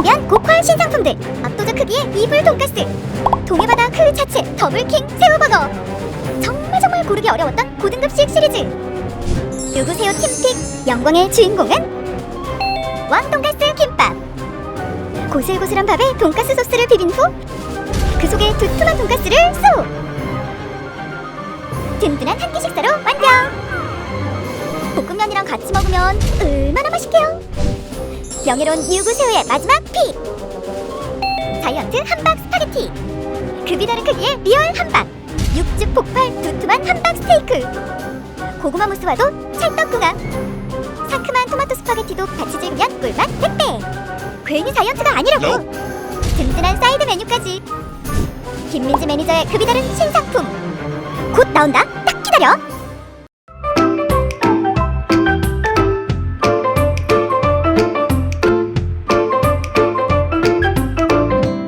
레전드 압도적 크기의 이불 돈가스. 동해바다 그 자체 더블킹 새우버거. 정말 정말 고르기 어려웠던 고등급식 시리즈. 누구세요 팀픽? 영광의 주인공은? 왕돈가스 김밥. 고슬고슬한 밥에 돈가스 소스를 비빈 후 그 속에 두툼한 돈가스를 쏙 든든한 한 끼 식사로 완성 볶음면이랑 같이 먹으면 얼마나 맛있게요 명예로운 유구새우의 마지막 픽 자이언트 함박 스파게티! 급이 다른 크기의 리얼 함박! 육즙 폭발 두툼한 함박 스테이크! 고구마 무스와도 찰떡궁합! 상큼한 토마토 스파게티도 같이 즐기면 꿀맛 100배! 괜히 자이언트가 아니라고! 든든한 사이드 메뉴까지! 김민지 매니저의 급이 다른 신상품! 곧 나온다? 딱 기다려